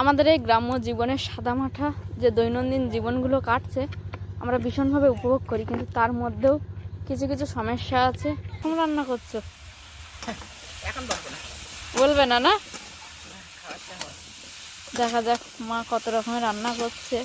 আমাদের এই গ্রাম্য জীবনের সাদামাঠা যে দৈনন্দিন জীবনগুলো কাটছে আমরা ভীষণভাবে উপভোগ করি কিন্তু তার মধ্যেও কিছু কিছু সমস্যা আছে। তোমরা রান্না করছ? এখন বলবে না। না দেখা যাক মা কত রকমের রান্না করছে।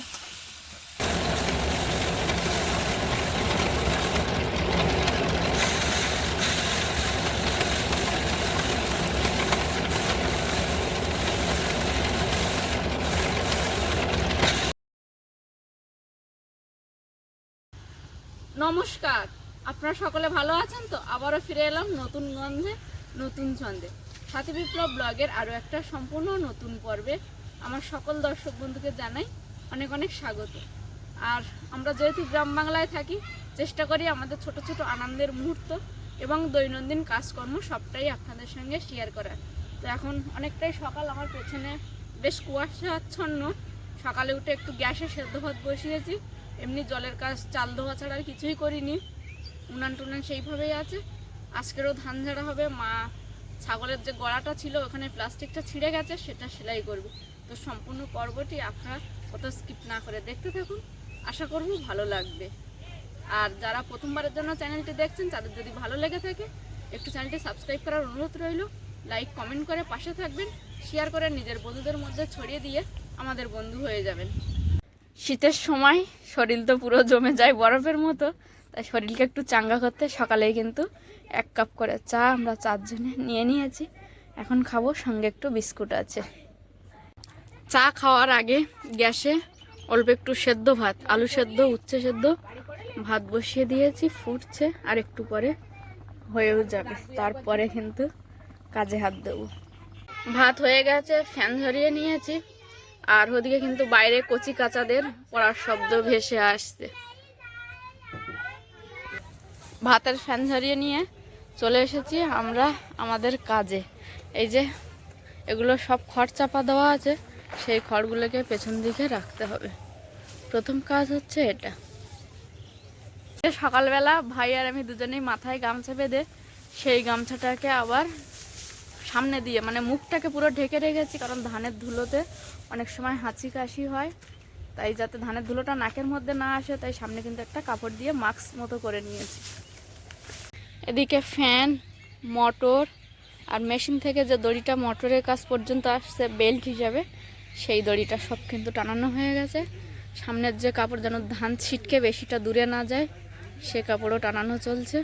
নমস্কার। আপনারা সকলে ভালো আছেন তো? আবারও ফিরে এলাম নতুন গন্ধে, নতুন ছন্দে। সাথী বিপ্লব ব্লগের আরও একটা সম্পূর্ণ নতুন পর্বে। আমার সকল দর্শক বন্ধুকে জানাই অনেক অনেক স্বাগত। আর আমরা যেহেতু গ্রাম বাংলায় থাকি, চেষ্টা করি আমাদের ছোট ছোট আনন্দের মুহূর্ত এবং দৈনন্দিন কাজকর্ম সবটাই আপনাদের সঙ্গে শেয়ার করার। তো এখন অনেকটাই সকাল, আমার পেছনে বেশ কুয়াশাচ্ছন্ন। সকালে উঠে একটু গ্যাসে সেদ্ধ ভাত বসিয়েছি। এমনি জলের কাজ, চাল ধোয়া ছাড়া আর কিছুই করিনি। উনান টুনান সেইভাবেই আছে। আজকেরও ধান ঝাড়া হবে। মা ছাগলের যে গড়াটা ছিল, ওখানে প্লাস্টিকটা ছিঁড়ে গেছে, সেটা সেলাই করবে। তো সম্পূর্ণ পর্বটি আপনারা কত স্কিপ না করে দেখতে থাকুন। আশা করব ভালো লাগবে। আর যারা প্রথমবারের জন্য চ্যানেলটি দেখছেন, তাদের যদি ভালো লেগে থাকে, একটু চ্যানেলটি সাবস্ক্রাইব করার অনুরোধ রইল। লাইক, কমেন্ট করে পাশে থাকবেন। শেয়ার করে নিজের বন্ধুদের মধ্যে ছড়িয়ে দিয়ে আমাদের বন্ধু হয়ে যাবেন। শীতের সময় শরীর তো পুরো জমে যায় বরফের মতো, তাই শরীরকে একটু চাঙ্গা করতে সকালেই কিন্তু এক কাপ করে চা আমরা চারজনে নিয়ে নিয়েছি। এখন খাব সঙ্গে একটু বিস্কুট আছে। চা খাওয়ার আগে গ্যাসে অল্প একটু সেদ্ধ ভাত, আলু সেদ্ধ, উচ্ছে সেদ্ধ, ভাত বসিয়ে দিয়েছি, ফুটছে আর একটু পরে হয়েও যাবে, তারপরে কিন্তু কাজে হাত দেবো। ভাত হয়ে গেছে, ফ্যান ধরিয়ে নিয়েছি। আর ওদিকে কিন্তু বাইরে কচি কাচাদের পড়ার শব্দ ভেসে আসছে। ভাতের ফ্যান ঝরিয়ে নিয়ে চলে এসেছি আমরা আমাদের কাজে। এই যে এগুলো সব খড় চাপা দেওয়া আছে, সেই খড়গুলোকে পেছন দিকে রাখতে হবে। প্রথম কাজ হচ্ছে এটা। সকালবেলা ভাই আর আমি দুজনেই মাথায় গামছা বেঁধে সেই গামছাটাকে আবার সামনে দিয়ে মানে মুখটাকে পুরো ঢেকে রেখেছি, কারণ ধানের ধুলোতে অনেক সময় হাঁচি কাশি হয়। তাই যাতে ধানের ধুলোটা নাকের মধ্যে না আসে, তাই সামনে কিন্তু একটা কাপড় দিয়ে মাস্ক মতো করে নিয়েছি। এদিকে ফ্যান, মোটর আর মেশিন থেকে যে দড়িটা মোটরের কাজ পর্যন্ত আসছে, বেল্ট হিসাবে, সেই দড়িটা সব কিন্তু টানানো হয়ে গেছে। সামনের যে কাপড় যেন ধান ছিটকে বেশিটা দূরে না যায়, সে কাপড়ও টানানো চলছে।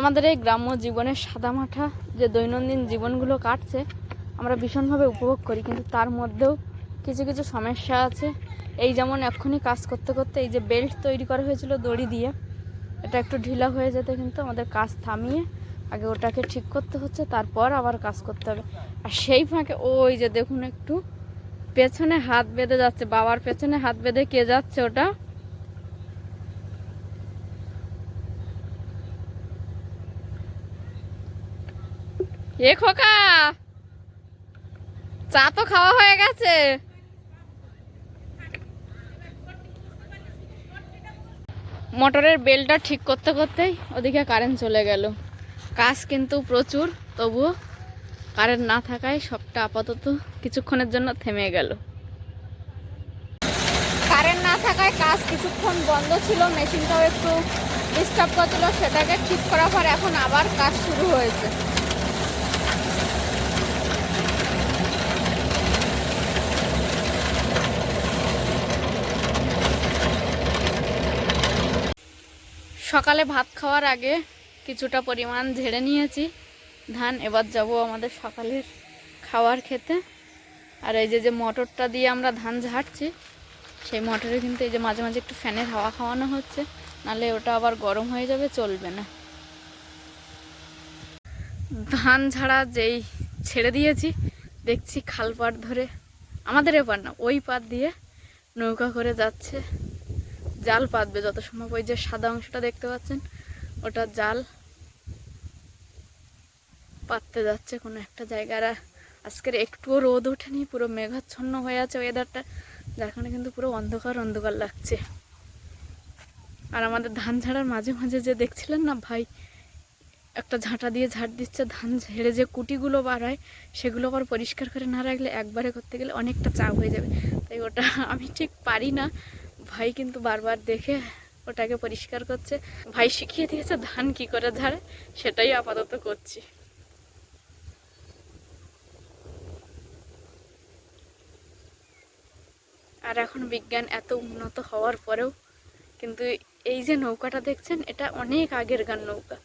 আমাদের এই গ্রাম্য জীবনের সাদামাঠা যে দৈনন্দিন জীবনগুলো কাটছে, আমরা ভীষণভাবে উপভোগ করি, কিন্তু তার মধ্যেও কিছু কিছু সমস্যা আছে। এই যেমন এক্ষুনি কাজ করতে করতে এই যে বেল্ট তৈরি করা হয়েছিল দড়ি দিয়ে, এটা একটু ঢিলা হয়ে যেতে কিন্তু আমাদের কাজ থামিয়ে আগে ওটাকে ঠিক করতে হচ্ছে, তারপর আবার কাজ করতে হবে। আর সেই ফাঁকে ওই যে দেখুন একটু পেছনে হাত বেঁধে যাচ্ছে, বাবার পেছনে হাত বেঁধে কে যাচ্ছে ওটা? এ খোকা, চা তো খাওয়া হয়ে গেছে। মোটরের বেলটা ঠিক করতে করতেই ওদিকে কারেন্ট চলে গেল। কাজ কিন্তু প্রচুর, তবুও কারেন্ট না থাকায় সবটা আপাতত কিছুক্ষণের জন্য থেমে গেল। কারেন্ট না থাকায় কাজ কিছুক্ষণ বন্ধ ছিল মেশিনটাও একটু ডিস্টার্ব করছিল, সেটাকে ঠিক করার পর এখন আবার কাজ শুরু হয়েছে। সকালে ভাত খাওয়ার আগে কিছুটা পরিমাণ ঝেড়ে নিয়েছি। ধান, এবার যাব আমাদের সকালের খাওয়ার খেতে। আর এই যে যে মটরটা দিয়ে আমরা ধান ঝাড়ছি, সেই মটরে কিন্তু এই যে মাঝে মাঝে একটু ফ্যানের হাওয়া খাওয়ানো হচ্ছে। নালে ওটা আবার গরম হয়ে যাবে, চলবে না। ধান ঝাড়া যেই ছেড়ে দিয়েছি, দেখছি খাল পাড় ধরে। আমাদের এপার না, ওই পাড় দিয়ে নৌকা করে যাচ্ছে। জাল পাতবে যত সম্ভব। ওই যে সাদা অংশটা দেখতে পাচ্ছেন, ওটা জাল পাততে যাচ্ছে কোনো একটা জায়গায়। আর আজকের একটুও রোদ ওঠেনি, পুরো মেঘাচ্ছন্ন হয়ে আছে ওয়েদারটা যার কারণে কিন্তু পুরো অন্ধকার অন্ধকার লাগছে। আর আমাদের ধান ঝাড়ার মাঝে মাঝে যে দেখছিলেন না ভাই, একটা ঝাঁটা দিয়ে ঝাড় দিচ্ছে, ধান ঝেড়ে যে কুটিগুলো বার হয় সেগুলো আবার পরিষ্কার করে না রাখলে একবারে করতে গেলে অনেকটা চাপ হয়ে যাবে। তাই ওটা আমি ঠিক পারি না। ভাই কিন্তু বারবার দেখে ওটাকে পরিষ্কার করছে। ভাই শিখিয়ে দিয়েছে ধান কি করে ঝাড়ে, সেটাই আপাতত করছি। আর এখন বিজ্ঞান এত উন্নত হওয়ার পরেও কিন্তু এই যে নৌকাটা দেখছেন, এটা অনেক আগের গান নৌকা।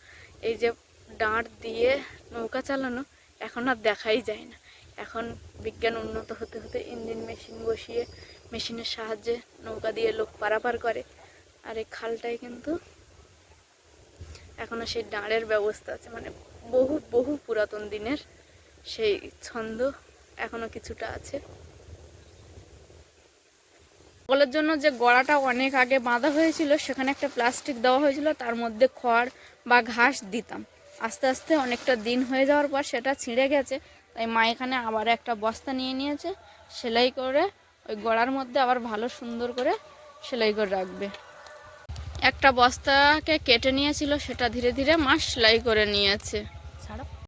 এই যে ডাঁট দিয়ে নৌকা চালানো, এখন আর দেখাই যায় না। এখন বিজ্ঞান উন্নত হতে হতে ইঞ্জিন মেশিন বসিয়ে মেশিনের সাহায্যে নৌকা দিয়ে লোক পারাপার করে। আর এই খালটায় কিন্তু এখনও সেই ডাঁড়ের ব্যবস্থা আছে। মানে বহু বহু পুরাতন দিনের সেই ছন্দ এখনও কিছুটা আছে। ছাগলের জন্য যে গড়াটা অনেক আগে বাঁধা হয়েছিল, সেখানে একটা প্লাস্টিক দেওয়া হয়েছিল, তার মধ্যে খড় বা ঘাস দিতাম। আস্তে আস্তে অনেকটা দিন হয়ে যাওয়ার পর সেটা ছিঁড়ে গেছে। তাই মা এখানে আবার একটা বস্তা নিয়ে নিয়েছে সেলাই করে ওই গড়ার মধ্যে আবার ভালো সুন্দর করে সেলাই করে রাখবে। একটা বস্তাকে কেটে নিয়েছিল সেটা ধীরে ধীরে মা সেলাই করে নিয়েছে।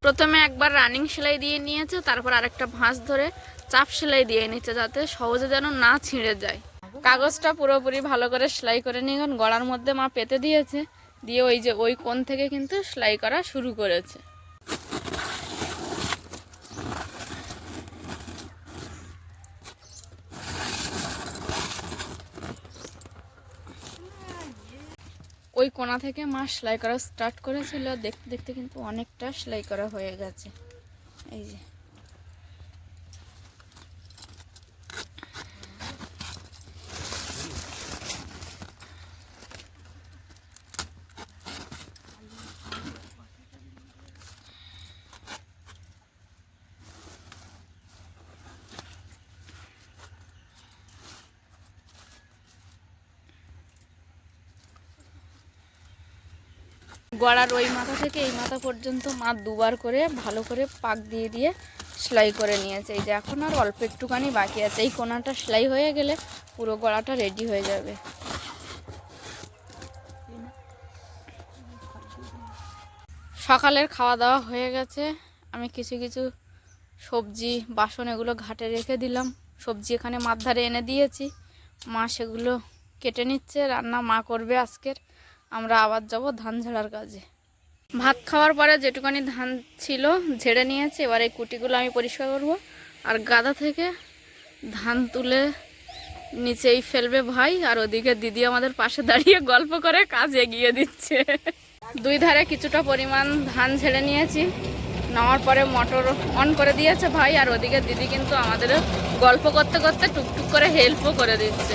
প্রথমে একবার রানিং সেলাই দিয়ে নিয়েছে তারপর আরেকটা ভাঁজ ধরে চাপ সেলাই দিয়ে নিচ্ছে যাতে সহজে যেন না ছিঁড়ে যায়। কাগজটা পুরোপুরি ভালো করে সেলাই করে নিয়ে এখন গড়ার মধ্যে মা পেতে দিয়েছে দিয়ে ওই যে ওই কোণ থেকে কিন্তু সেলাই করা শুরু করেছে। ওই কোনা থেকে মা সেলাই করা স্টার্ট করেছিল। দেখতে দেখতে কিন্তু অনেকটা সেলাই করা হয়ে গেছে। এই যে। গড়ার ওই মাথা থেকে এই মাথা পর্যন্ত মা দুবার করে ভালো করে পাক দিয়ে দিয়ে সেলাই করে নিয়েছে। এই যে এখন আর অল্প একটুখানি বাকি আছে। এই কোনাটা সেলাই হয়ে গেলে পুরো গড়াটা রেডি হয়ে যাবে। সকালের খাওয়া দাওয়া হয়ে গেছে। আমি কিছু কিছু সবজি, বাসন এগুলো ঘাটে রেখে দিলাম। সবজি এখানে মাছ ধারে এনে দিয়েছি। মা সেগুলো কেটে নিচ্ছে। রান্না মা করবে আজকের। আমরা আবার যাব ধান ঝাড়ার কাজে। ভাত খাওয়ার পরে যেটুকানি ধান ছিল ঝেড়ে নিয়েছি, এবার এই কুটিগুলো আমি পরিষ্কার করব। আর গাদা থেকে ধান তুলে নিচেই ফেলবে ভাই, আর ওদিকে দিদি আমাদের পাশে দাঁড়িয়ে গল্প করে কাজ এগিয়ে দিচ্ছে। দুই ধারে কিছুটা পরিমাণ ধান ঝেড়ে নিয়েছি। নেওয়ার পরে মোটর অন করে দিয়েছে ভাই, আর ওদিকে দিদি কিন্তু আমাদের গল্প করতে করতে টুকটুক করে হেল্পও করে দিচ্ছে।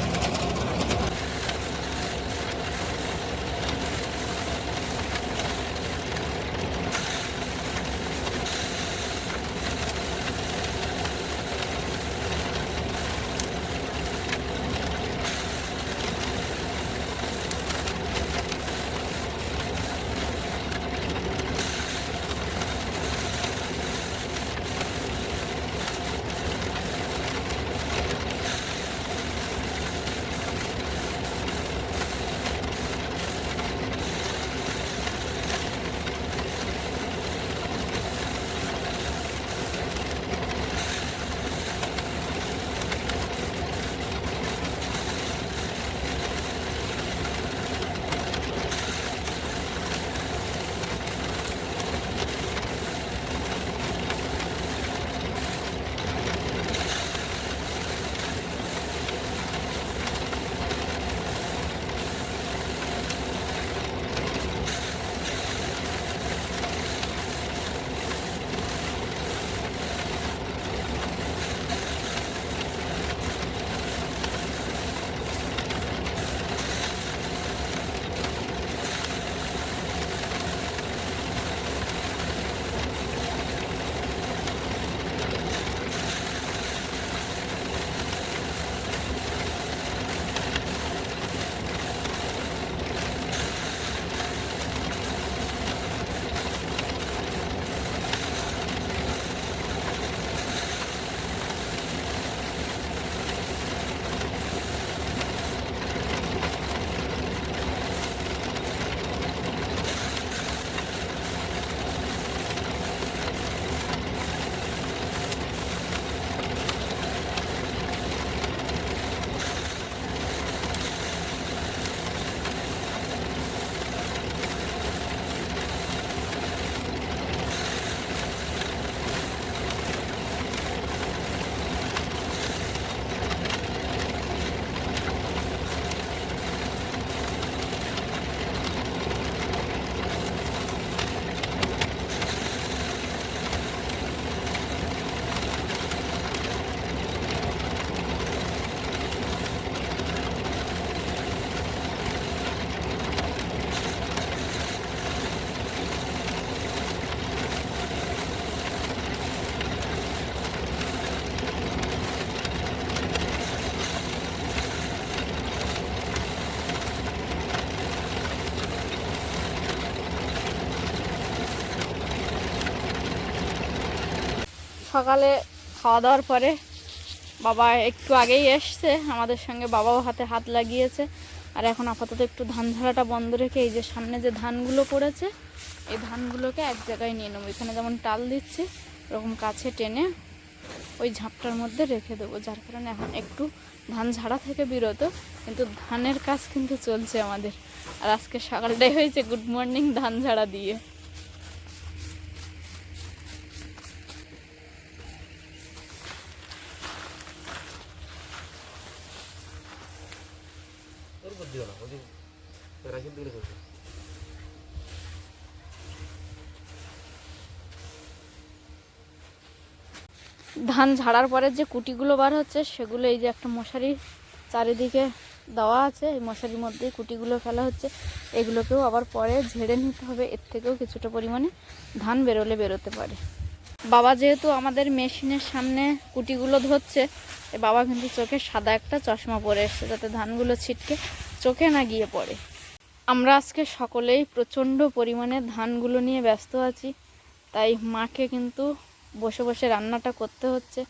সকালে খাওয়া দাওয়ার পরে বাবা একটু আগেই এসছে। আমাদের সঙ্গে বাবাও হাতে হাত লাগিয়েছে। আর এখন আপাতত একটু ধান ঝাড়াটা বন্ধ রেখে এই যে সামনে যে ধানগুলো পড়েছে, এই ধানগুলোকে এক জায়গায় নিয়ে নেব। এখানে যেমন টাল দিচ্ছে, ওরকম কাছে টেনে ওই ঝাঁপটার মধ্যে রেখে দেবো, যার কারণে এখন একটু ধান ঝাড়া থেকে বিরত। কিন্তু ধানের কাজ কিন্তু চলছে আমাদের। আর আজকে সকালটাই হয়েছে গুড মর্নিং ধান ঝাড়া দিয়ে ওর উপর দিও না ওই রাখিল দিলে চলছে ধান ঝাড়ার পরে যে কুটিগুলো বার হচ্ছে, সেগুলো এই যে একটা মশারি চারিদিকে দেওয়া আছে। এই মশারির মধ্যেই কুটিগুলো ফেলা হচ্ছে। এগুলোকেও আবার পরে ঝেড়ে নিতে হবে। এর থেকেও কিছুটা পরিমাণে ধান বেরোলে বেরোতে পারে। বাবা যেহেতু আমাদের মেশিনের সামনে কুটিগুলো ধরছে বাবা কিন্তু চোখে সাদা একটা চশমা পরে এসছে, যাতে ধানগুলো ছিটকে চোখে না গিয়ে পড়ে। আমরা আজকে সকলেই প্রচণ্ড পরিমাণে ধানগুলো নিয়ে ব্যস্ত আছি। তাই মাকে কিন্তু বসে বসে রান্নাটা করতে হচ্ছে।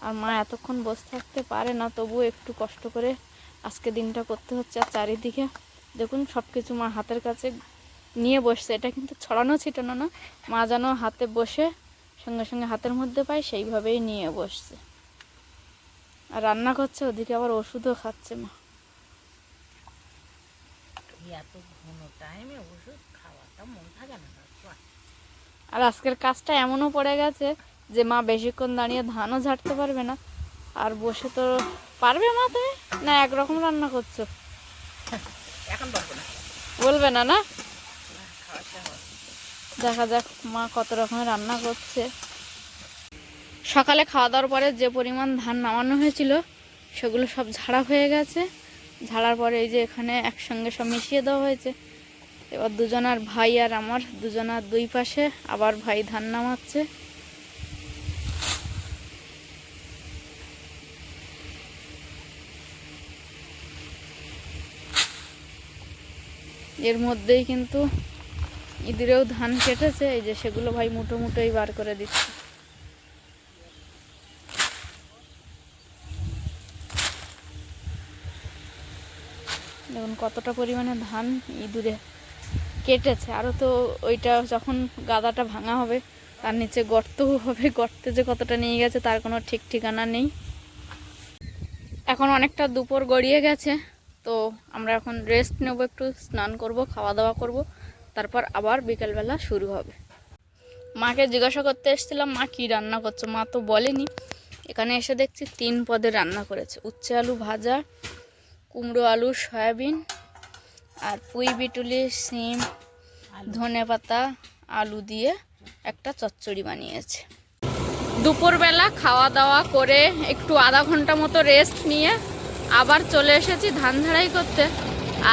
আর মা এতক্ষণ বসে থাকতে পারে না, তবুও একটু কষ্ট করে আজকে দিনটা করতে হচ্ছে। আর চারিদিকে দেখুন সব কিছু মা হাতের কাছে নিয়ে বসছে। এটা কিন্তু ছড়ানো, ছিটানো না। মা যেন হাতে বসে সঙ্গে সঙ্গে হাতের মধ্যে পায়, সেইভাবেই নিয়ে বসছে। আর রান্না করছে, ওদিকে আবার ওষুধও খাচ্ছে মা। এত ঘন টাইমে ওষুধ খাওয়াটা মন থাকে না। আর আজকের কাজটা এমনও পড়ে গেছে যে মা বেশিক্ষণ দাঁড়িয়ে ধানও ঝাড়তে পারবে না আর বসে তো পারবে মা তুমি না একরকম রান্না করছ। এখন পারব না। বলবে না না? না, দেখা যাক মা কত রকমের রান্না করছে। সকালে খাওয়া দাওয়ার পরে যে পরিমাণ ধান নামানো হয়েছিল সেগুলো সব ঝাড়া হয়ে গেছে। ঝাড়ার পরে এই যে এখানে একসঙ্গে সব মিশিয়ে দেওয়া হয়েছে। এবার দুজনার ভাই আর আমার, দুজনার দুই পাশে আবার ভাই ধান নামাচ্ছে। এর মধ্যেই কিন্তু ইঁদুরেও ধান কেটেছে, এই যে সেগুলো ভাই মুঠো মুঠোই বার করে দিচ্ছে। দেখুন কতটা পরিমাণে ধান ইঁদুরে কেটেছে। আরও তো ওইটা যখন গাদাটা ভাঙা হবে, তার নিচে গর্তও হবে। গর্তে যে কতটা নিয়ে গেছে, তার কোনো ঠিক ঠিকানা নেই। এখন অনেকটা দুপুর গড়িয়ে গেছে, তো আমরা এখন রেস্ট নেব, একটু স্নান করব খাওয়া দাওয়া করব, তারপর আবার বিকেলবেলা শুরু হবে। মাকে জিজ্ঞাসা করতে এসেছিলাম, মা, কী রান্না করছ? মা তো বলেনি। এখানে এসে দেখছি তিন পদের রান্না করেছে। উচ্ছে আলু ভাজা, কুমড়ো আলু, সয়াবিন আর পুঁই বিটুলি সিম ধনে পাতা আলু দিয়ে একটা চচ্চড়ি বানিয়েছে। দুপুরবেলা খাওয়া দাওয়া করে একটু আধা ঘণ্টা মতো রেস্ট নিয়ে আবার চলে এসেছি ধান ঝাড়াই করতে।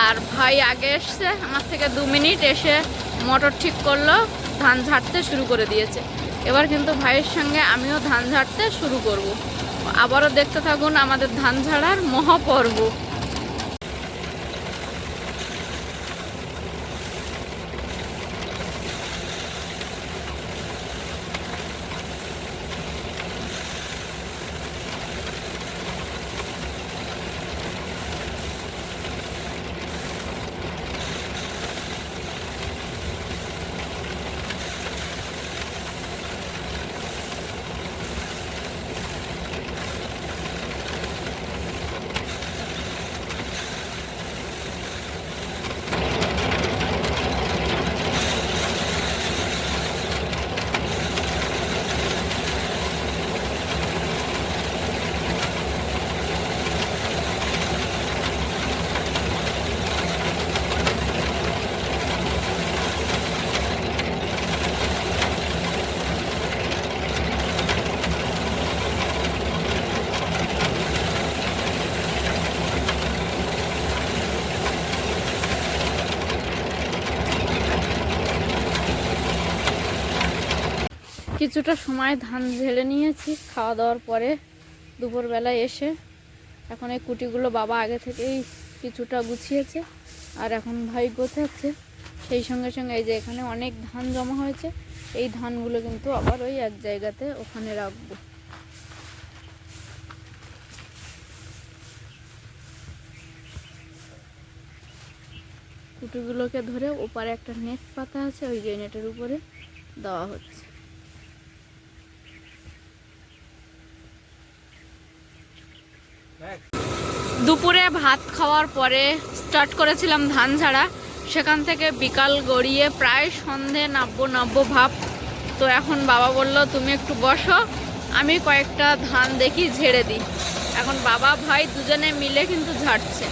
আর ভাই আগে এসছে আমার থেকে দু মিনিট এসে মোটর ঠিক করল ধান ঝাড়তে শুরু করে দিয়েছে। এবার কিন্তু ভাইয়ের সঙ্গে আমিও ধান ঝাড়তে শুরু করব। আবারও দেখতে থাকুন আমাদের ধান ঝাড়ার মহাপর্ব। কিছুটা সময় ধান ঝেড়ে নিয়েছি। খাওয়া দাওয়ার পরে দুপুরবেলায় এসে এখন এই কুটিগুলো বাবা আগে থেকেই কিছুটা গুছিয়েছে আর এখন ভাই গোছাচ্ছে। সেই সঙ্গে সঙ্গে এই যে এখানে অনেক ধান জমা হয়েছে, এই ধানগুলো কিন্তু আবার ওই এক জায়গাতে ওখানে রাখব। কুটিগুলোকে ধরে ওপারে একটা নেট পাতা আছে, ওই যে নেটের উপরে দেওয়া হচ্ছে। দুপুরে ভাত খাওয়ার পরে স্টার্ট করেছিলাম ধান ঝাড়া সেখান থেকে বিকাল গড়িয়ে প্রায় সন্ধে নাব্বো নাব্বো ভাব। তো এখন বাবা বলল, তুমি একটু বসো, আমি কয়েকটা ধান দেখি, ঝেড়ে দিই। এখন বাবা ভাই দুজনে মিলে কিন্তু ঝাড়ছে।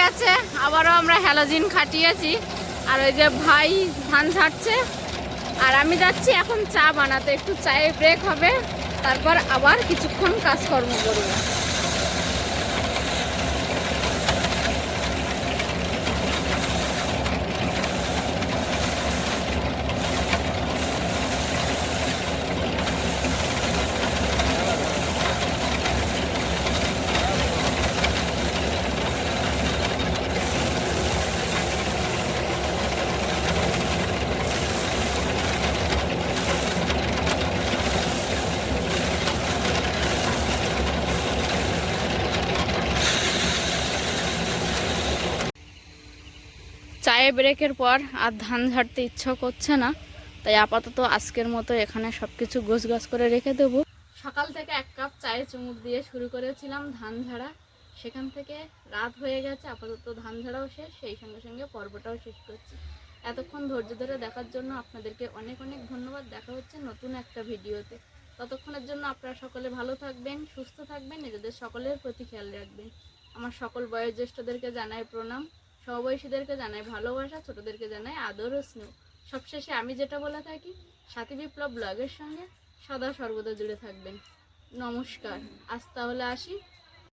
গেছে, আবারও আমরা হ্যালোজিন খাটিয়েছি। আর ওই যে ভাই ধান ছাড়ছে আর আমি যাচ্ছি এখন চা বানাতে, একটু চায়ে ব্রেক হবে, তারপর আবার কিছুক্ষণ কাজকর্ম করব। চায়ে ব্রেকের পর আর ধান ঝাড়তে ইচ্ছা করছে না। তাই আপাতত আজকের মতো এখানে সব কিছু গোছগাছ করে রেখে দেবো। সকাল থেকে এক কাপ চায়ে চুমুক দিয়ে শুরু করেছিলাম ধান ঝাড়া। সেখান থেকে রাত হয়ে গেছে, আপাতত ধান ঝাড়াও শেষ, সেই সঙ্গে সঙ্গে পর্বটাও শেষ করছি। এতক্ষণ ধৈর্য ধরে দেখার জন্য আপনাদেরকে অনেক অনেক ধন্যবাদ। দেখা হচ্ছে নতুন একটা ভিডিওতে। ততক্ষণের জন্য আপনারা সকলে ভালো থাকবেন, সুস্থ থাকবেন, নিজেদের সকলের প্রতি খেয়াল রাখবেন। আমার সকল বয়োজ্যেষ্ঠদেরকে জানাই প্রণাম। সমবয়সীদেরকে জানাই ভালোবাসা, ছোটদেরকে জানাই আদর স্নেহ। সবশেষে আমি যেটা বলে থাকি, সাথী বিপ্লব ব্লগের সঙ্গে সদা সর্বদা জুড়ে থাকবেন। নমস্কার। আজ তাহলে আসি